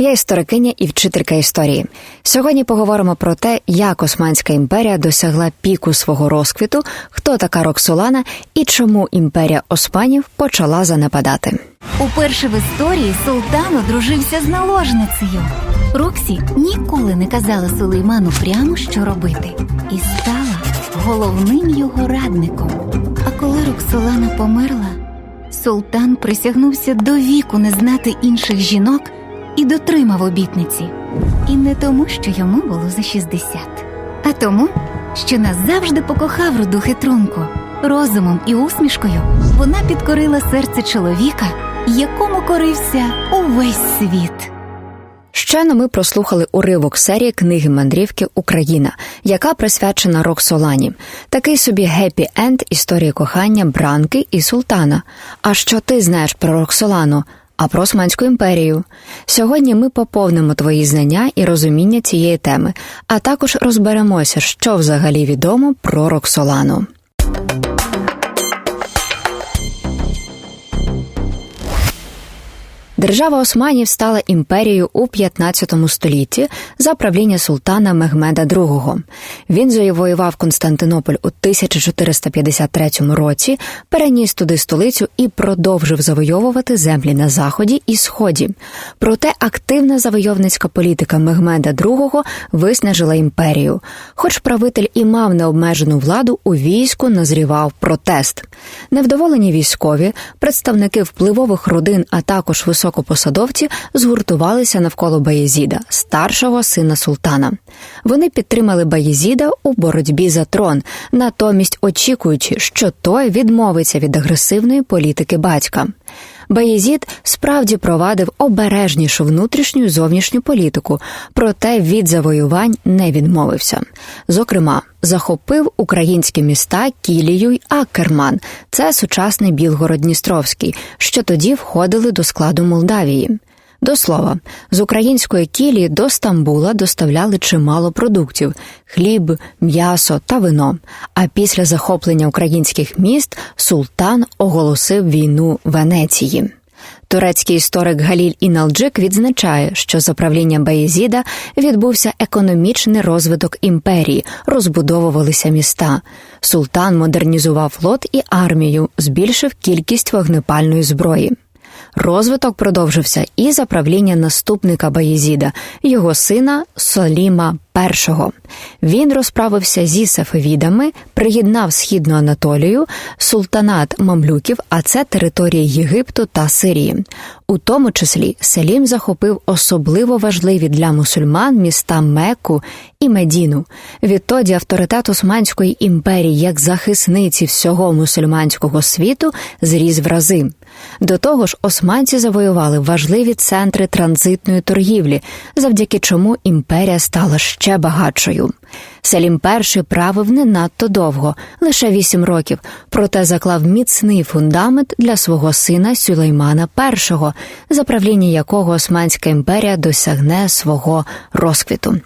Я історикиня і вчителька історії. Сьогодні поговоримо про те, як Османська імперія досягла піку свого розквіту, хто така Роксолана і чому імперія Османів почала занепадати. Уперше в історії султан одружився з наложницею. Роксі ніколи не казала Сулейману прямо, що робити, і стала головним його радником. А коли Роксолана померла, султан присягнувся до віку не знати інших жінок і дотримав обітниці. І не тому, що йому було за 60, а тому, що назавжди покохав руду хитрунку. Розумом і усмішкою вона підкорила серце чоловіка, якому корився увесь світ. Щойно ми прослухали уривок серії книги мандрівки Україна, яка присвячена Роксолані. Такий собі гепі енд історії кохання Бранки і Султана. А що ти знаєш про Роксолану? А про Османську імперію. Сьогодні ми поповнимо твої знання і розуміння цієї теми, а також розберемося, що взагалі відомо про Роксолану. Держава Османів стала імперією у 15 столітті за правління султана Мехмеда II. Він завоював Константинополь у 1453 році, переніс туди столицю і продовжив завойовувати землі на заході і сході. Проте активна завойовницька політика Мехмеда II виснажила імперію. Хоч правитель і мав необмежену владу, у війську назрівав протест. Невдоволені військові, представники впливових родин, а також високопосадовці згуртувалися навколо Баєзіда, старшого сина султана. Вони підтримали Баєзіда у боротьбі за трон, натомість очікуючи, що той відмовиться від агресивної політики батька. Баязід справді провадив обережнішу внутрішню зовнішню політику, проте від завоювань не відмовився. Зокрема, захопив українські міста Кілію й Акерман, це сучасний Білгород-Дністровський, що тоді входили до складу Молдавії. До слова, з української кілії до Стамбула доставляли чимало продуктів: хліб, м'ясо та вино. А після захоплення українських міст султан оголосив війну Венеції. Турецький історик Галіль Іналджик відзначає, що за правління Баязіда відбувся економічний розвиток імперії, розбудовувалися міста. Султан модернізував флот і армію, збільшив кількість вогнепальної зброї. Розвиток продовжився і за правління наступника Баязіда, його сина Соліма І. Він розправився зі сафевідами, приєднав східну Анатолію, султанат мамлюків, а це території Єгипту та Сирії. У тому числі Селім захопив особливо важливі для мусульман міста Мекку і Медіну. Відтоді авторитет Османської імперії як захисниці всього мусульманського світу зріс в рази. До того ж, османці завоювали важливі центри транзитної торгівлі, завдяки чому імперія стала ще багатшою. Селім І правив не надто довго, лише вісім років, проте заклав міцний фундамент для свого сина Сюлеймана І, за правління якого Османська імперія досягне свого розквіту.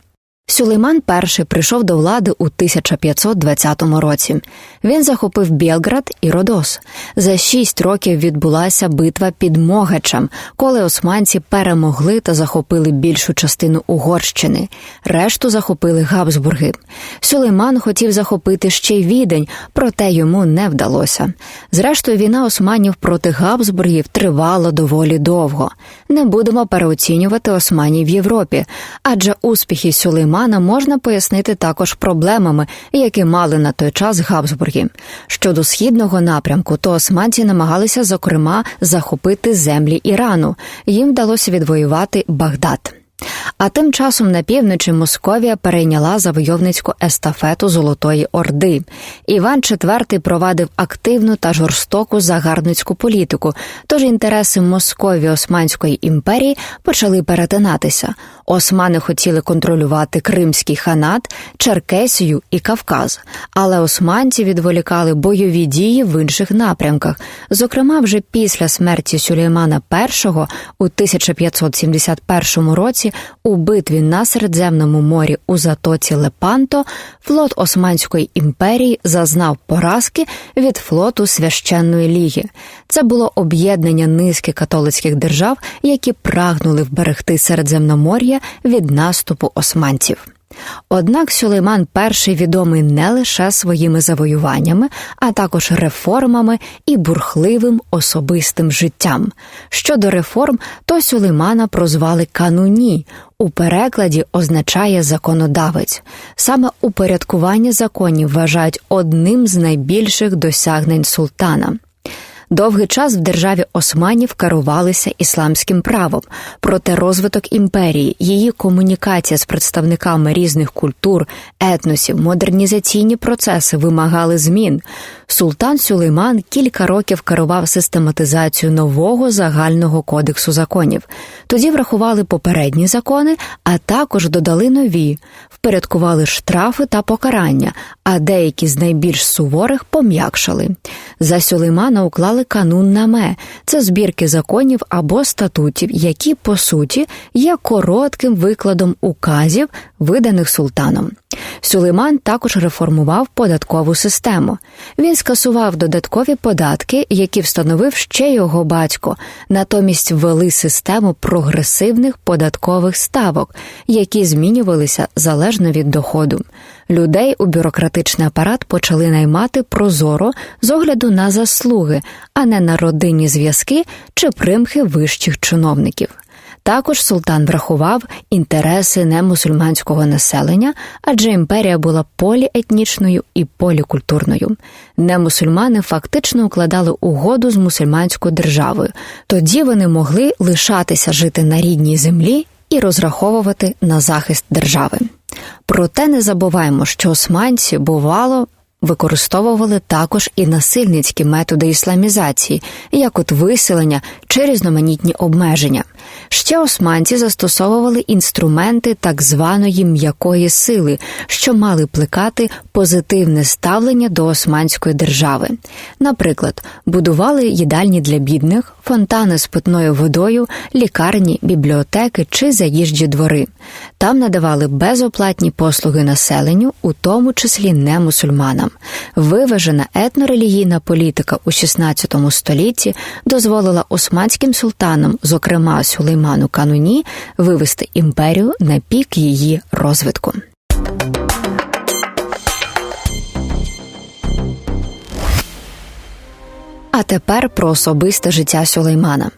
Сюлейман І прийшов до влади у 1520 році. Він захопив Білград і Родос. За шість років відбулася битва під Могачем, коли османці перемогли та захопили більшу частину Угорщини. Решту захопили Габсбурги. Сюлейман хотів захопити ще й відень, проте йому не вдалося. Зрештою, війна османів проти Габсбургів тривала доволі довго. Не будемо переоцінювати османів в Європі, адже успіхи Сюлеймана можна пояснити також проблемами, які мали на той час Габсбурги. Щодо східного напрямку, то османці намагалися зокрема захопити землі Ірану. Їм вдалося відвоювати Багдад. А тим часом на півночі Московія перейняла завойовницьку естафету Золотої Орди. Іван IV провадив активну та жорстоку загарбницьку політику, тож інтереси Московії Османської імперії почали перетинатися. Османи хотіли контролювати Кримський ханат, Черкесію і Кавказ, але османці відволікали бойові дії в інших напрямках. Зокрема, вже після смерті Сюлеймана І у 1571 році у битві на Середземному морі у затоці Лепанто флот Османської імперії зазнав поразки від флоту священної ліги. Це було об'єднання низки католицьких держав, які прагнули вберегти Середземномор'я від наступу османців. Однак Сюлейман І відомий не лише своїми завоюваннями, а також реформами і бурхливим особистим життям. Щодо реформ, то Сюлеймана прозвали кануні. У перекладі означає законодавець. Саме упорядкування законів вважають одним з найбільших досягнень султана. Довгий час в державі османів керувалися ісламським правом, проте розвиток імперії, її комунікація з представниками різних культур, етносів, модернізаційні процеси вимагали змін. Султан Сюлейман кілька років керував систематизацією нового загального кодексу законів. Тоді врахували попередні закони, а також додали нові, впорядкували штрафи та покарання, а деякі з найбільш суворих пом'якшали. За Сюлеймана уклали канун наме це збірки законів або статутів, які по суті є коротким викладом указів, виданих султаном. Сюлейман також реформував податкову систему. Він скасував додаткові податки, які встановив ще його батько, натомість ввели систему прогресивних податкових ставок, які змінювалися залежно від доходу. Людей у бюрократичний апарат почали наймати прозоро з огляду на заслуги, а не на родинні зв'язки чи примхи вищих чиновників. Також султан врахував інтереси немусульманського населення, адже імперія була поліетнічною і полікультурною. Немусульмани фактично укладали угоду з мусульманською державою. Тоді вони могли лишатися жити на рідній землі і розраховувати на захист держави. Проте не забуваємо, що османці бувало. Використовували також і насильницькі методи ісламізації, як от виселення чи різноманітні обмеження. Ще османці застосовували інструменти так званої м'якої сили, що мали плекати позитивне ставлення до османської держави. Наприклад, будували їдальні для бідних, фонтани з питною водою, лікарні, бібліотеки чи заїжджі двори. Там надавали безоплатні послуги населенню, у тому числі не мусульманам. Виважена етнорелігійна політика у XVI столітті дозволила османським султанам, зокрема Сулейману Кануні, вивести імперію на пік її розвитку. А тепер про особисте життя Сулеймана.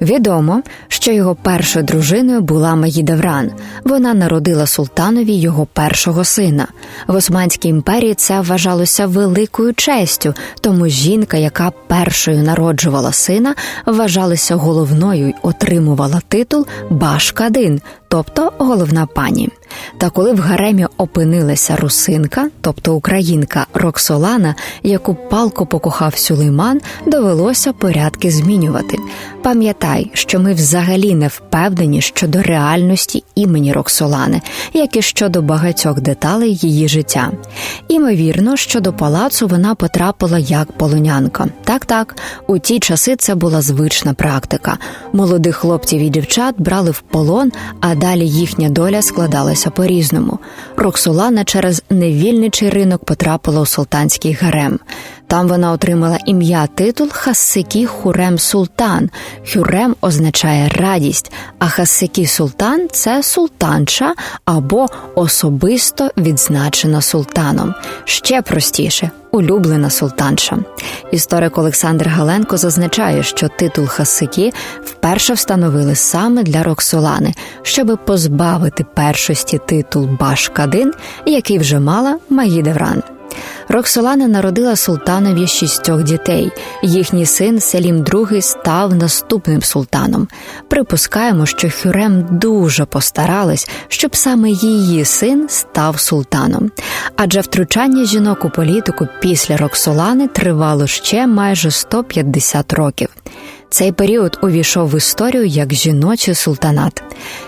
Відомо, що його першою дружиною була Маїдевран. Вона народила султанові його першого сина. В Османській імперії це вважалося великою честю, тому жінка, яка першою народжувала сина, вважалася головною й отримувала титул Башкадин, тобто головна пані. Та коли в гаремі опинилася русинка, тобто українка Роксолана, яку палко покохав Сюлейман, довелося порядки змінювати. Пам'ятай, що ми взагалі не впевнені щодо реальності імені Роксолани, як і щодо багатьох деталей її життя. Імовірно, що до палацу вона потрапила як полонянка. Так, так, у ті часи це була звична практика. Молодих хлопців і дівчат брали в полон, а далі їхня доля складалася по-різному. Роксолана через невільничий ринок потрапила у султанський гарем. Там вона отримала ім'я титул Хассики Хурем Султан. Хюрем означає радість, а Хассики Султан це султанша або особисто відзначена султаном. Ще простіше. Улюблена султанша. Історик Олександр Галенко зазначає, що титул Хасики вперше встановили саме для Роксолани, щоби позбавити першості титул Башкадин, який вже мала Маїдевран. Роксолана народила султанові шістьох дітей. Їхній син Селім II став наступним султаном. Припускаємо, що Хюрем дуже постаралась, щоб саме її син став султаном. Адже втручання жінок у політику після Роксолани тривало ще майже 150 років. Цей період увійшов в історію як жіночий султанат.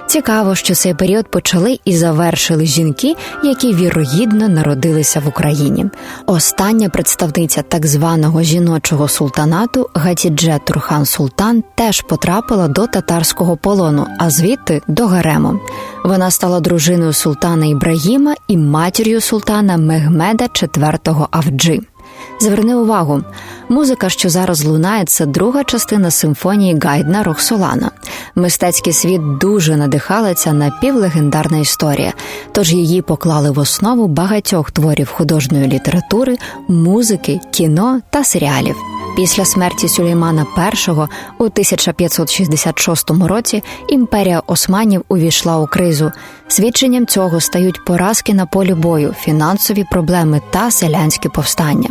Цікаво, що цей період почали і завершили жінки, які вірогідно народилися в Україні. Остання представниця так званого жіночого султанату Гатідже Турхан Султан теж потрапила до татарського полону, а звідти до гарему. Вона стала дружиною султана Ібрагіма і матір'ю султана Мехмеда IV Авджи. Зверни увагу, музика, що зараз лунає, це друга частина симфонії Гайдна Роксолана. Мистецький світ дуже надихала ця напівлегендарна історія, тож її поклали в основу багатьох творів художньої літератури, музики, кіно та серіалів. Після смерті Сулеймана І у 1566 році імперія османів увійшла у кризу. Свідченням цього стають поразки на полі бою, фінансові проблеми та селянські повстання.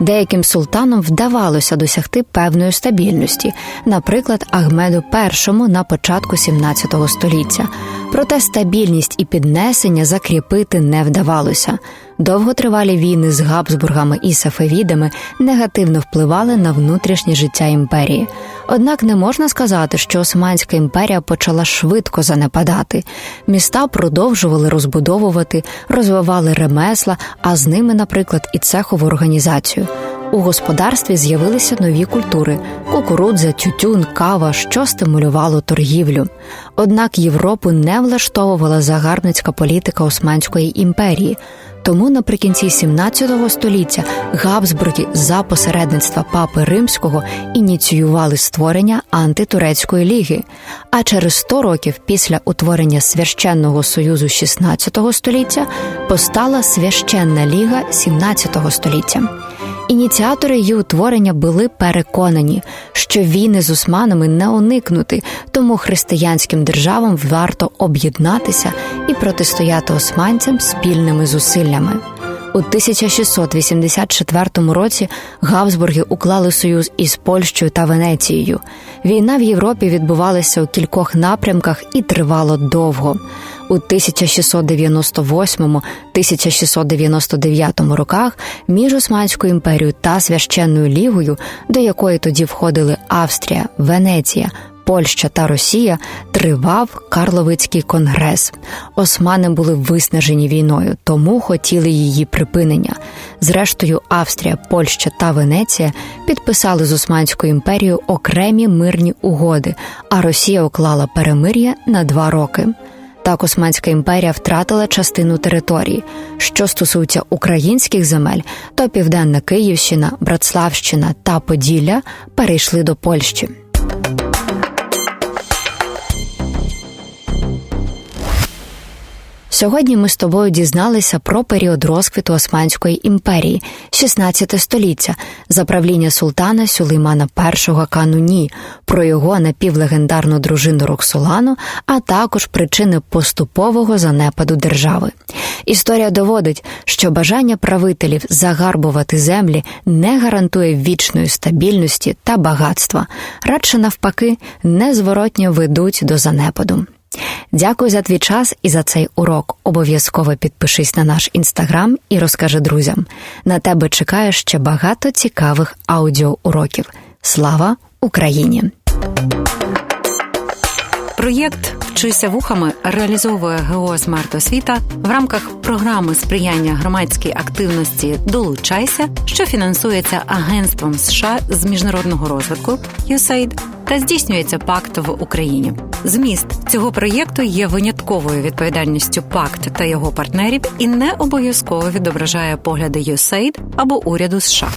Деяким султанам вдавалося досягти певної стабільності, наприклад, Ахмеду І на початку 17 століття. Проте стабільність і піднесення закріпити не вдавалося. Довготривалі війни з Габсбургами і Сафевідами негативно впливали на внутрішнє життя імперії. Однак не можна сказати, що Османська імперія почала швидко занепадати. Міста продовжували розбудовувати, розвивали ремесла, а з ними, наприклад, і цехову організацію. У господарстві з'явилися нові культури: кукурудза, тютюн, кава, що стимулювало торгівлю. Однак Європу не влаштовувала загарбницька політика Османської імперії. Тому наприкінці 17 століття Габсбурги за посередництва папи римського ініціювали створення антитурецької ліги. А через 100 років після утворення священного союзу 16 століття постала священна ліга 17 століття. Ініціатори її утворення були переконані, що війни з османами не уникнути, тому християнським державам варто об'єднатися і протистояти османцям спільними зусиллями. У 1684 році Габсбурги уклали союз із Польщею та Венецією. Війна в Європі відбувалася у кількох напрямках і тривало довго. У 1698-1699 роках між Османською імперією та священною лігою, до якої тоді входили Австрія, Венеція. Польща та Росія тривав Карловицький конгрес. Османи були виснажені війною, тому хотіли її припинення. Зрештою, Австрія, Польща та Венеція підписали з Османською імперією окремі мирні угоди, а Росія уклала перемир'я на два роки. Так Османська імперія втратила частину території. Що стосується українських земель, то Південна Київщина, Братславщина та Поділля перейшли до Польщі. Сьогодні ми з тобою дізналися про період розквіту Османської імперії, 16 століття, за правління султана Сюлеймана І Кануні, про його напівлегендарну дружину Роксолану, а також причини поступового занепаду держави. Історія доводить, що бажання правителів загарбувати землі не гарантує вічної стабільності та багатства, радше навпаки, незворотньо ведуть до занепаду. Дякую за твій час і за цей урок. Обов'язково підпишись на наш інстаграм і розкажи друзям. На тебе чекає ще багато цікавих аудіоуроків. Слава Україні! Проєкт Вчися вухами реалізовує ГО «Смарт Освіта» в рамках програми сприяння громадській активності Долучайся, що фінансується Агентством США з міжнародного розвитку USAID та здійснюється пакт в Україні. Зміст цього проєкту є винятковою відповідальністю пакт та його партнерів і не обов'язково відображає погляди USAID або уряду США.